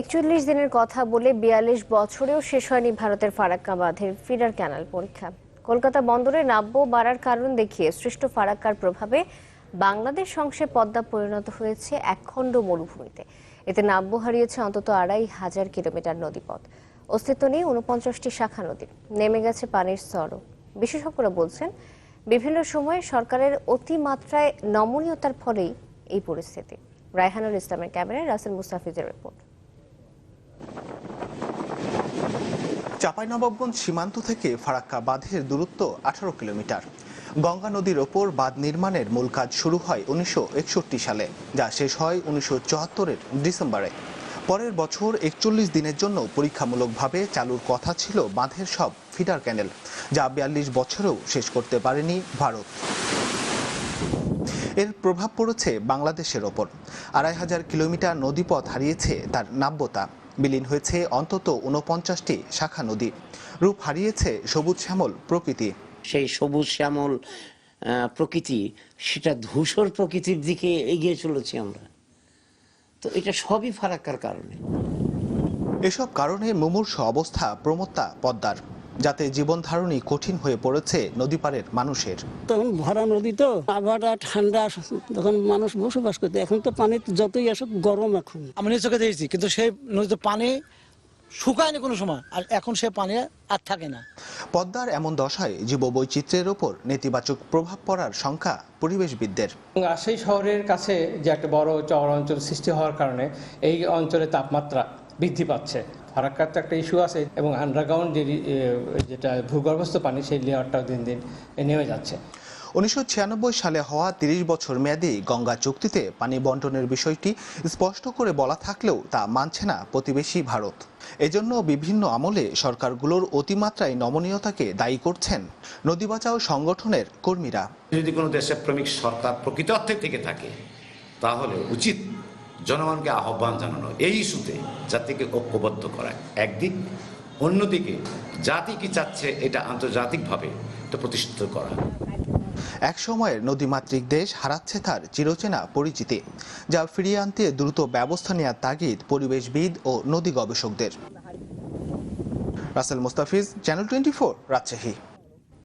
একচল্লিশ দিনের কথা বলে বিয়াল্লিশ বছরেও শেষ হয়নি ভারতের ফারাক্কা বাঁধের ফিডার ক্যানাল পরীক্ষা। কলকাতা বন্দরে নাব্য বাড়ার কারণ দেখিয়ে সৃষ্ট ফারাক্কার প্রভাবে বাংলাদেশ অংশে পদ্মা পরিণত হয়েছে একখণ্ড মরুভূমিতে। এতে নাব্য হারিয়েছে অন্তত আড়াই হাজার কিলোমিটার নদীপথ। অস্তিত্ব নেই উনপঞ্চাশটি শাখা নদীর। নেমে গেছে পানির স্তরও। বিশেষজ্ঞরা বলছেন, বিভিন্ন সময়ে সরকারের অতিমাত্রায় নমনীয়তার ফলেই এই পরিস্থিতি। রায়হানুল ইসলামের ক্যামেরায় রাসেল মুস্তাফিজের রিপোর্ট। চাঁপাইনবাবগঞ্জ সীমান্ত থেকে ফারাক্কা বাঁধের দূরত্ব আঠারো কিলোমিটার। গঙ্গা নদীর ওপর বাঁধ নির্মাণের মূল কাজ শুরু হয় উনিশশো একষট্টি সালে, যা শেষ হয় উনিশশো চুয়াত্তরের ডিসেম্বরে। পরের বছর একচল্লিশ দিনের জন্য পরীক্ষামূলকভাবে চালুর কথা ছিল বাঁধের সব ফিডার ক্যানেল, যা বিয়াল্লিশ বছরেও শেষ করতে পারেনি ভারত। এর প্রভাব পড়েছে বাংলাদেশের ওপর। আড়াই হাজার কিলোমিটার নদীপথ হারিয়েছে তার নাব্যতা। বিলীন হয়েছে অন্তত ঊনপঞ্চাশটি শাখা নদী। রূপ হারিয়েছে সবুজ শ্যামল প্রকৃতি। সেই সবুজ শ্যামল প্রকৃতি সেটা ধূসর প্রকৃতির দিকে এগিয়ে চলেছি আমরা। তো এটা সবই ফারাক্কার কারণে। এসব কারণে মুমূর্ষ অবস্থা প্রমত্তা পদ্মার। যাতে জীবনধারণই কঠিন হয়ে পড়েছে নদীপাড়ের মানুষের। তখন ভরা নদী তো আবহাওয়াটা ঠান্ডা তখন মানুষ বসবাস করতে। এখন তো পানি যতই আসুক গরম এখন। আমি চোখে দেখেছি কিন্তু সেই নদীতে পানি শুকায়নি কোনো সময় আর এখন সে পানি আর থাকে না। পদ্মার এমন দশায় জীববৈচিত্র্যের ওপর নেতিবাচক প্রভাব পড়ার শঙ্কা পরিবেশবিদদের। রাজশাহী শহরের কাছে যে একটা বড় চর অঞ্চল সৃষ্টি হওয়ার কারণে এই অঞ্চলের তাপমাত্রা বৃদ্ধি পাচ্ছে। ফারাক্কার তো একটা ইস্যু আছে এবং আন্ডারগ্রাউন্ড যে যেটা ভূগর্ভস্থ পানি সেই লেয়ারটাও দিন দিন নেমে যাচ্ছে। উনিশশো ছিয়ানব্বই সালে হওয়া তিরিশ বছর মেয়াদী গঙ্গা চুক্তিতে পানি বন্টনের বিষয়টি স্পষ্ট করে বলা থাকলেও তা মানছে না প্রতিবেশী ভারত। এজন্য বিভিন্ন আমলে সরকারগুলোর অতিমাত্রায় নমনীয়তাকে দায়ী করছেন নদী বাঁচাও সংগঠনের কর্মীরা। যদি কোনো দেশের প্রেমিক সরকার প্রকৃত অর্থে থেকে থাকে তাহলে উচিত জনগণকে আহ্বান জানানো, এই ইস্যুতে জাতিকে ঐক্যবদ্ধ করা। একদিক, অন্যদিকে জাতি কি চাচ্ছে এটা আন্তর্জাতিকভাবে প্রতিষ্ঠিত করা। এক সময়ের নদীমাতৃক দেশ হারাচ্ছে তার চিরচেনা পরিচিতি, যা ফিরিয়ে আনতে দ্রুত ব্যবস্থা নেওয়ার তাগিদ পরিবেশবিদ ও নদী গবেষকদের। Rasel Mustafiz, channel twenty four, Rajshahi.